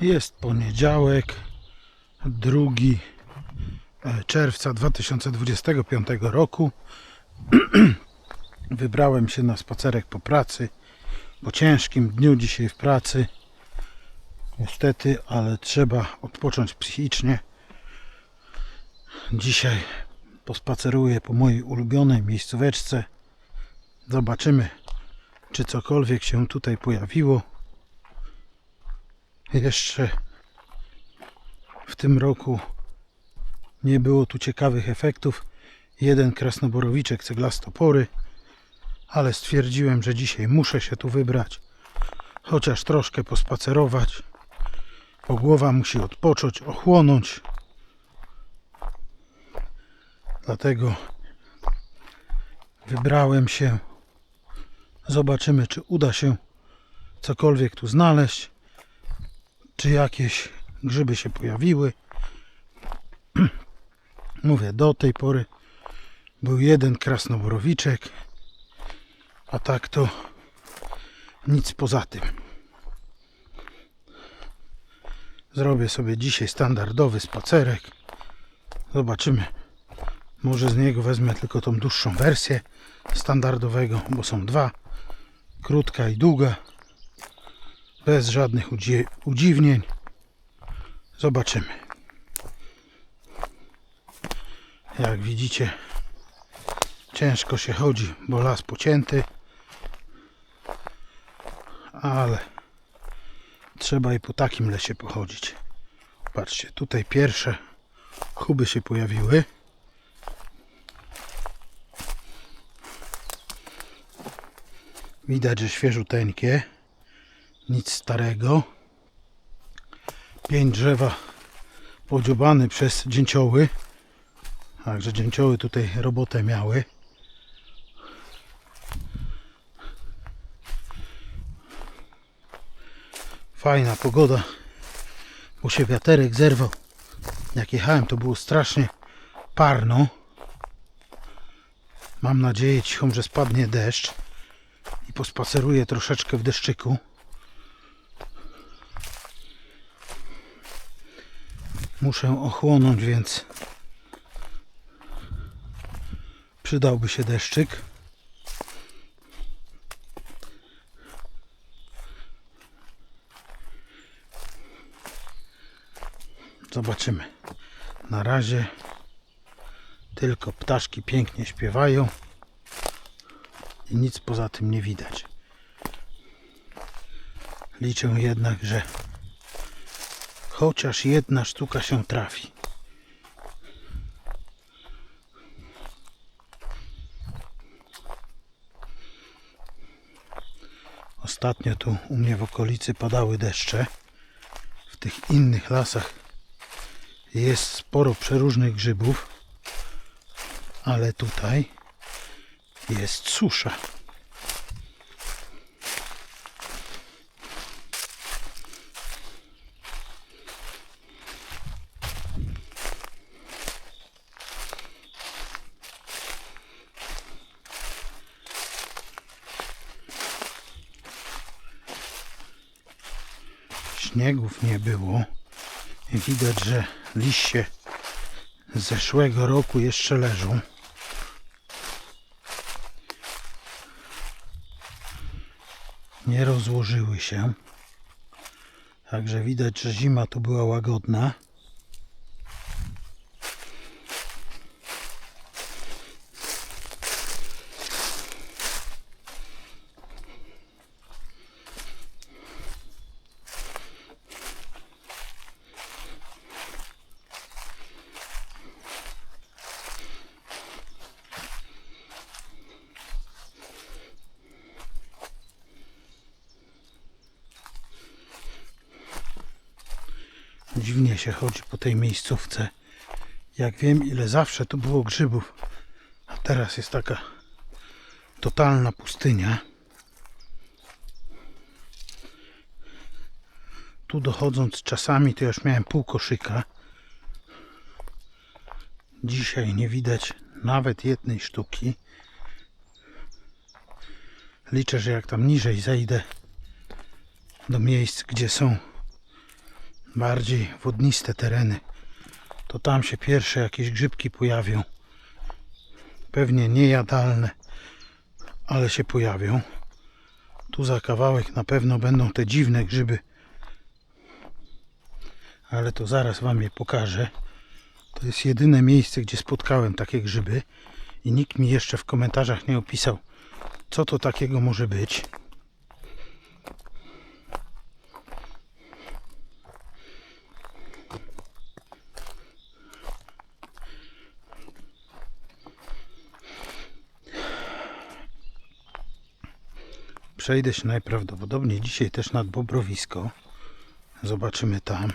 Jest poniedziałek, 2 e, czerwca 2025 roku. Wybrałem się na spacerek po pracy. Po ciężkim dniu dzisiaj w pracy. Niestety, ale trzeba odpocząć psychicznie. Dzisiaj pospaceruję po mojej ulubionej miejscóweczce. Zobaczymy, czy cokolwiek się tutaj pojawiło. Jeszcze w tym roku nie było tu ciekawych efektów. Jeden krasnoborowiczek ceglastopory, ale stwierdziłem, że dzisiaj muszę się tu wybrać, chociaż troszkę pospacerować, bo głowa musi odpocząć, ochłonąć. Dlatego wybrałem się. Zobaczymy, czy uda się cokolwiek tu znaleźć czy jakieś grzyby się pojawiły. Mówię, do tej pory był jeden krasnoborowiczek, a tak to nic poza tym. Zrobię sobie dzisiaj standardowy spacerek. Zobaczymy. Może z niego wezmę tylko tą dłuższą wersję standardowego, bo są dwa. Krótka i długa bez żadnych udzi- udziwnień. Zobaczymy. Jak widzicie, ciężko się chodzi, bo las pocięty, ale trzeba i po takim lesie pochodzić. Patrzcie, tutaj pierwsze chuby się pojawiły. Widać, że świeżuteńkie nic starego. Pięć drzewa podziobane przez dzięcioły. Także dzięcioły tutaj robotę miały. Fajna pogoda, bo się wiaterek zerwał. Jak jechałem, to było strasznie parno. Mam nadzieję cichą, że spadnie deszcz i pospaceruję troszeczkę w deszczyku. Muszę ochłonąć, więc przydałby się deszczyk. Zobaczymy. Na razie tylko ptaszki pięknie śpiewają i nic poza tym nie widać. Liczę jednak, że chociaż jedna sztuka się trafi. Ostatnio tu u mnie w okolicy padały deszcze. W tych innych lasach jest sporo przeróżnych grzybów, ale tutaj jest susza. Śniegów nie było. Widać, że liście z zeszłego roku jeszcze leżą. Nie rozłożyły się. Także widać, że zima tu była łagodna. Się chodzi po tej miejscówce. Jak wiem, ile zawsze tu było grzybów, a teraz jest taka totalna pustynia. Tu dochodząc czasami, to już miałem pół koszyka. Dzisiaj nie widać nawet jednej sztuki. Liczę, że jak tam niżej zejdę do miejsc, gdzie są bardziej wodniste tereny, to tam się pierwsze jakieś grzybki pojawią. Pewnie niejadalne, ale się pojawią. Tu za kawałek na pewno będą te dziwne grzyby. Ale to zaraz Wam je pokażę. To jest jedyne miejsce, gdzie spotkałem takie grzyby i nikt mi jeszcze w komentarzach nie opisał, co to takiego może być. Przejdę się najprawdopodobniej dzisiaj też nad Bobrowisko. Zobaczymy tam.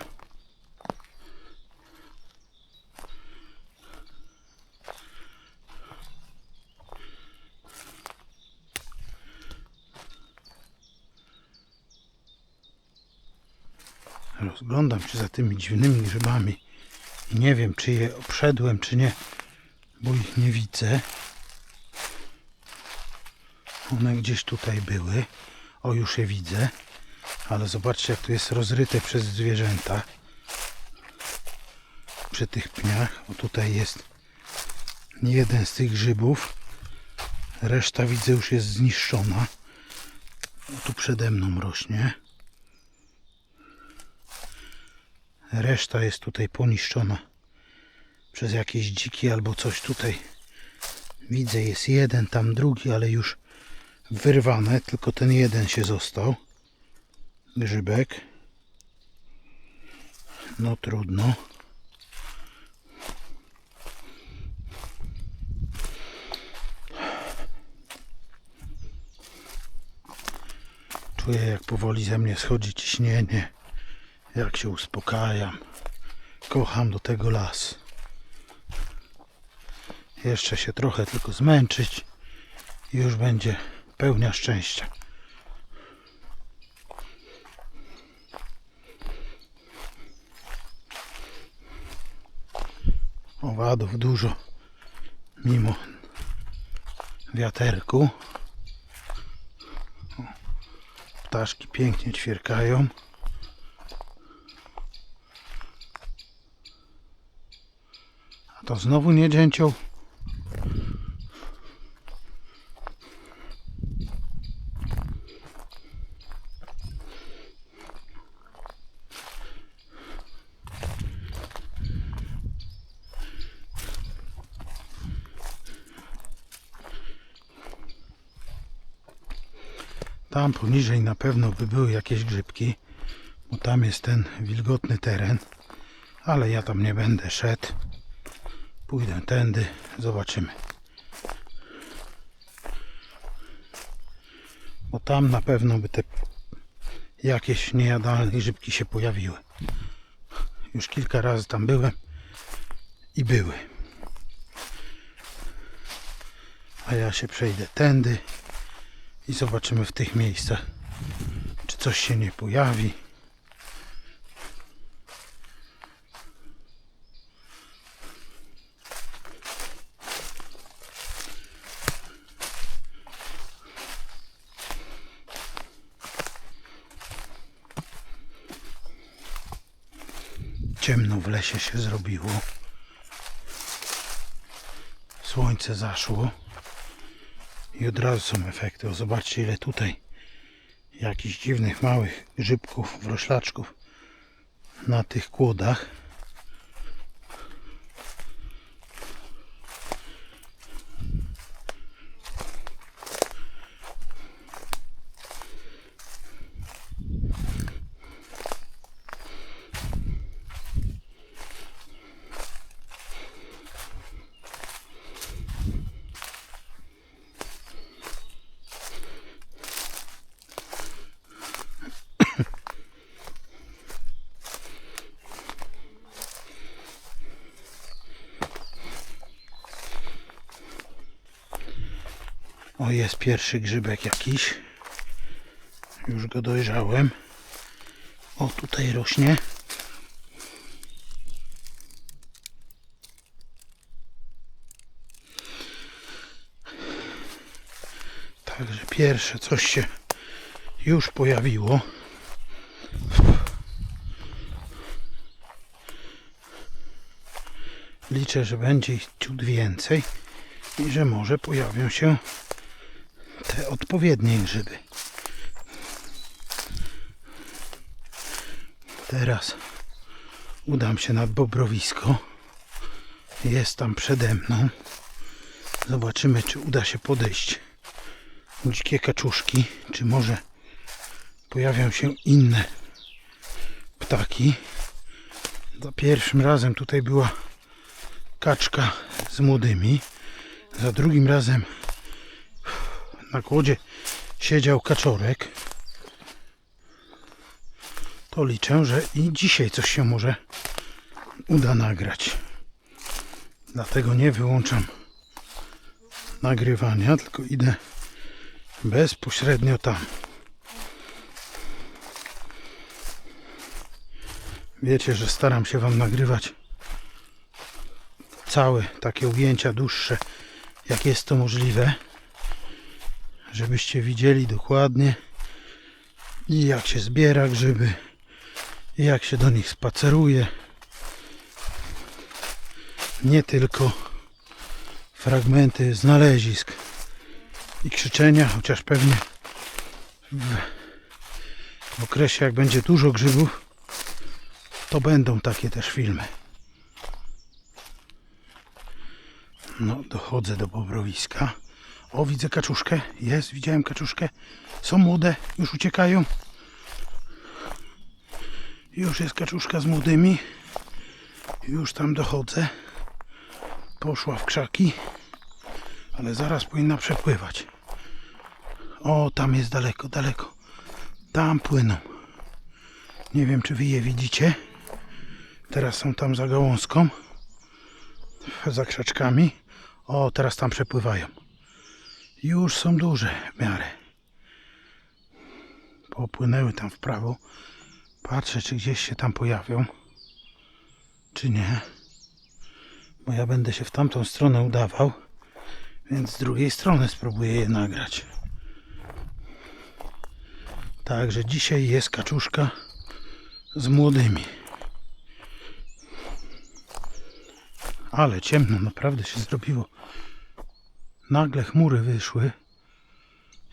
Rozglądam się za tymi dziwnymi grzybami nie wiem, czy je obszedłem, czy nie, bo ich nie widzę. One gdzieś tutaj były. O, już je widzę. Ale zobaczcie, jak tu jest rozryte przez zwierzęta. Przy tych pniach. O, tutaj jest jeden z tych grzybów. Reszta widzę już jest zniszczona. O, tu przede mną rośnie. Reszta jest tutaj poniszczona przez jakieś dziki albo coś tutaj. Widzę, jest jeden, tam drugi, ale już wyrwane, tylko ten jeden się został. Grzybek. No trudno. Czuję jak powoli ze mnie schodzi ciśnienie. Jak się uspokajam. Kocham do tego las. Jeszcze się trochę tylko zmęczyć już będzie pełnia szczęścia. Owadów dużo, mimo wiaterku. Ptaszki pięknie ćwierkają. A to znowu nie dzięcioł. Tam poniżej na pewno by były jakieś grzybki, bo tam jest ten wilgotny teren, ale ja tam nie będę szedł. Pójdę tędy, zobaczymy. Bo tam na pewno by te jakieś niejadalne grzybki się pojawiły. Już kilka razy tam byłem i były. A ja się przejdę tędy i zobaczymy w tych miejscach, czy coś się nie pojawi. Ciemno w lesie się zrobiło. Słońce zaszło. I od razu są efekty. O, zobaczcie ile tutaj jakichś dziwnych małych grzybków, wroślaczków na tych kłodach. O, jest pierwszy grzybek jakiś. Już go dojrzałem. O, tutaj rośnie. Także pierwsze coś się już pojawiło. Liczę, że będzie ich ciut więcej i że może pojawią się te odpowiednie grzyby. Teraz udam się nad Bobrowisko. Jest tam przede mną. Zobaczymy, czy uda się podejść dzikie kaczuszki, czy może pojawią się inne ptaki. Za pierwszym razem tutaj była kaczka z młodymi. Za drugim razem na kłodzie siedział kaczorek. To liczę, że i dzisiaj coś się może uda nagrać. Dlatego nie wyłączam nagrywania, tylko idę bezpośrednio tam. Wiecie, że staram się Wam nagrywać całe takie ujęcia dłuższe, jak jest to możliwe, żebyście widzieli dokładnie i jak się zbiera grzyby, i jak się do nich spaceruje. Nie tylko fragmenty znalezisk i krzyczenia, chociaż pewnie w, okresie jak będzie dużo grzybów, to będą takie też filmy. No, dochodzę do Bobrowiska. O, widzę kaczuszkę. Jest, widziałem kaczuszkę. Są młode, już uciekają. Już jest kaczuszka z młodymi. Już tam dochodzę. Poszła w krzaki. Ale zaraz powinna przepływać. O, tam jest daleko, daleko. Tam płyną. Nie wiem, czy wy je widzicie. Teraz są tam za gałązką. Za krzaczkami. O, teraz tam przepływają. Już są duże w miarę. Popłynęły tam w prawo. Patrzę, czy gdzieś się tam pojawią. Czy nie. Bo ja będę się w tamtą stronę udawał. Więc z drugiej strony spróbuję je nagrać. Także dzisiaj jest kaczuszka z młodymi. Ale ciemno naprawdę się zrobiło. Nagle chmury wyszły.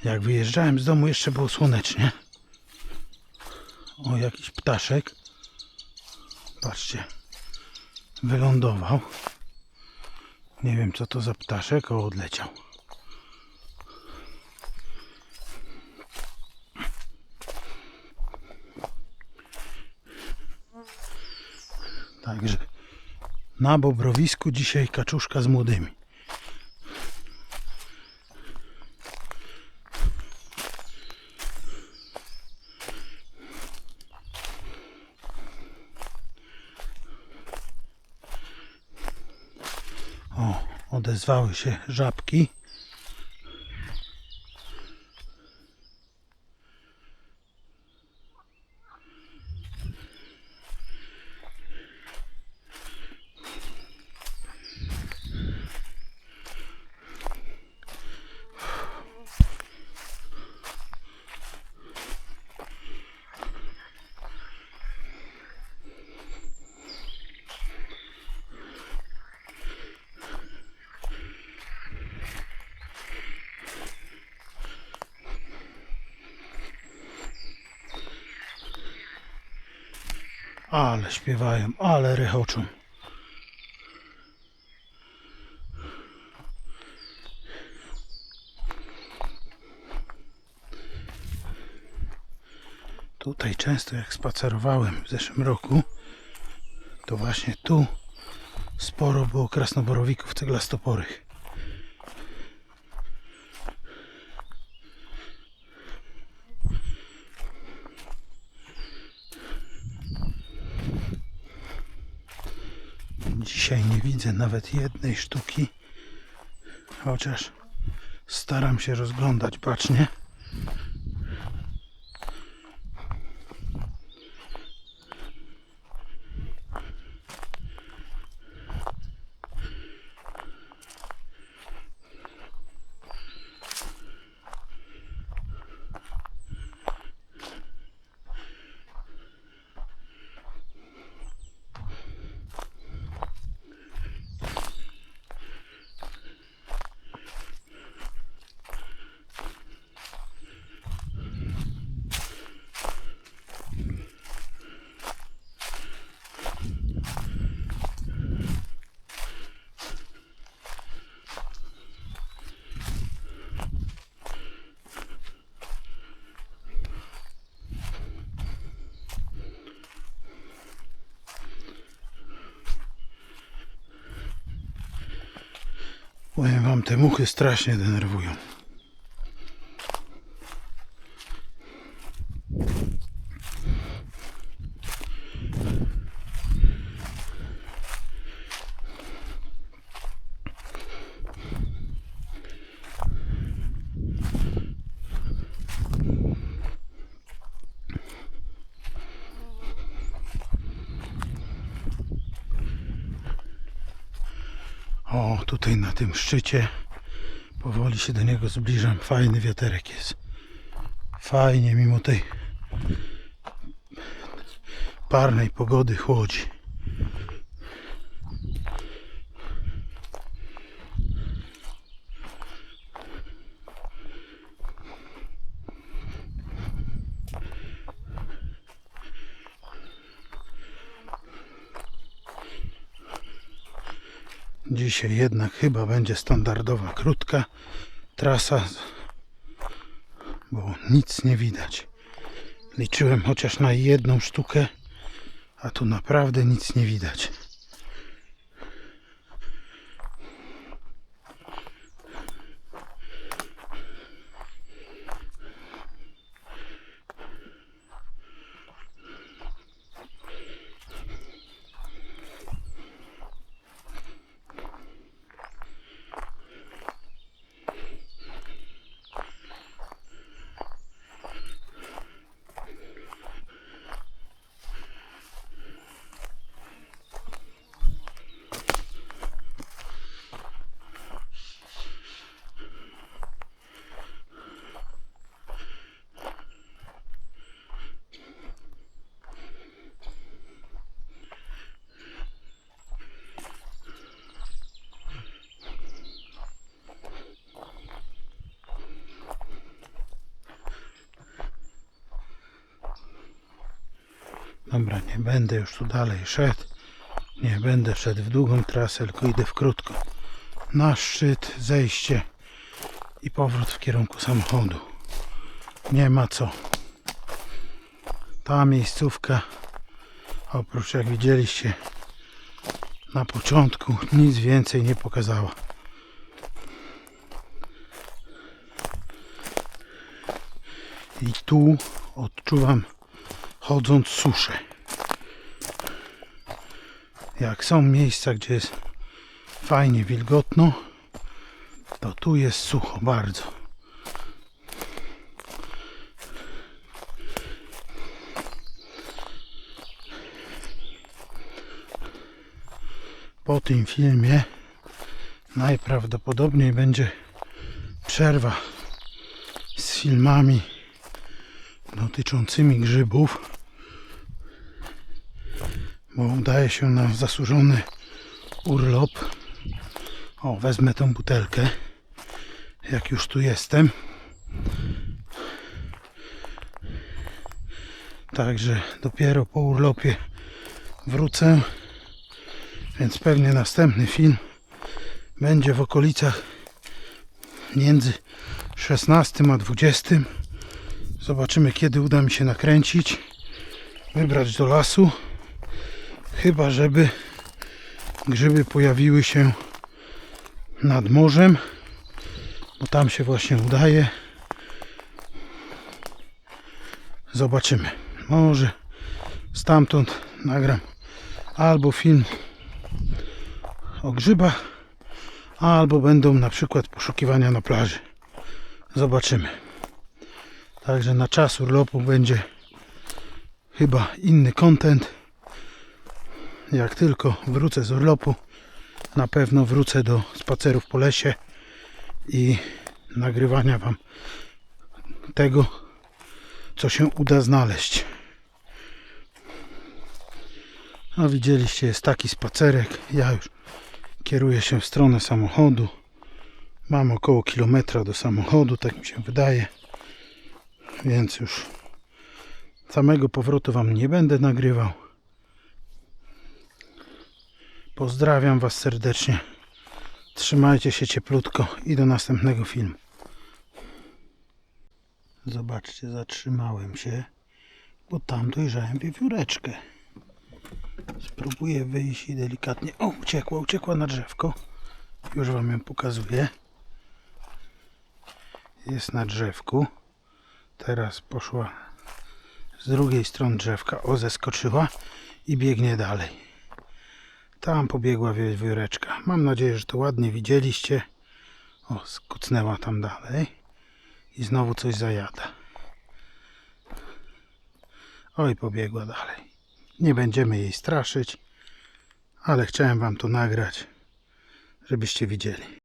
Jak wyjeżdżałem z domu jeszcze było słonecznie. O, jakiś ptaszek. Patrzcie. Wylądował. Nie wiem co to za ptaszek, o odleciał. Także na Bobrowisku dzisiaj kaczuszka z młodymi. O, odezwały się żabki. Ale śpiewają, ale rechoczą. Tutaj często jak spacerowałem w zeszłym roku, to właśnie tu sporo było krasnoborowików ceglastoporych. Dzisiaj nie widzę nawet jednej sztuki, chociaż staram się rozglądać bacznie. Powiem wam, te muchy strasznie denerwują. O, tutaj na tym szczycie powoli się do niego zbliżam. Fajny wiaterek jest. Fajnie mimo tej parnej pogody chłodzi. Dzisiaj jednak chyba będzie standardowa krótka trasa, bo nic nie widać. Liczyłem chociaż na jedną sztukę, a tu naprawdę nic nie widać. Dobra, nie będę już tu dalej szedł. Nie będę szedł w długą trasę, tylko idę w krótką. Na szczyt, zejście i powrót w kierunku samochodu. Nie ma co. Ta miejscówka, oprócz jak widzieliście na początku, nic więcej nie pokazała. I tu odczuwam chodząc suszę. Jak są miejsca, gdzie jest fajnie wilgotno, to tu jest sucho bardzo. Po tym filmie najprawdopodobniej będzie przerwa z filmami dotyczącymi grzybów, bo udaje się na zasłużony urlop. O, wezmę tą butelkę, jak już tu jestem. Także dopiero po urlopie wrócę, więc pewnie następny film będzie w okolicach między 16 a 20. Zobaczymy kiedy uda mi się nakręcić. Wybrać do lasu. Chyba żeby grzyby pojawiły się nad morzem. Bo tam się właśnie udaje. Zobaczymy. Może stamtąd nagram albo film o grzybach, albo będą na przykład poszukiwania na plaży. Zobaczymy. Także na czas urlopu będzie chyba inny content. Jak tylko wrócę z urlopu, na pewno wrócę do spacerów po lesie i nagrywania Wam tego, co się uda znaleźć. No widzieliście, jest taki spacerek. Ja już kieruję się w stronę samochodu. Mam około kilometra do samochodu, tak mi się wydaje więc już samego powrotu Wam nie będę nagrywał. Pozdrawiam Was serdecznie. Trzymajcie się cieplutko i do następnego filmu. Zobaczcie, zatrzymałem się, bo tam dojrzałem wiewióreczkę. Spróbuję wyjść i delikatnie. O, uciekła, uciekła na drzewko. Już wam ją pokazuję. Jest na drzewku. Teraz poszła z drugiej strony drzewka. O, zeskoczyła i biegnie dalej. Tam pobiegła wiewióreczka. Mam nadzieję, że to ładnie widzieliście. O, skucnęła tam dalej. I znowu coś zajada. Oj, pobiegła dalej. Nie będziemy jej straszyć, ale chciałem wam to nagrać, żebyście widzieli.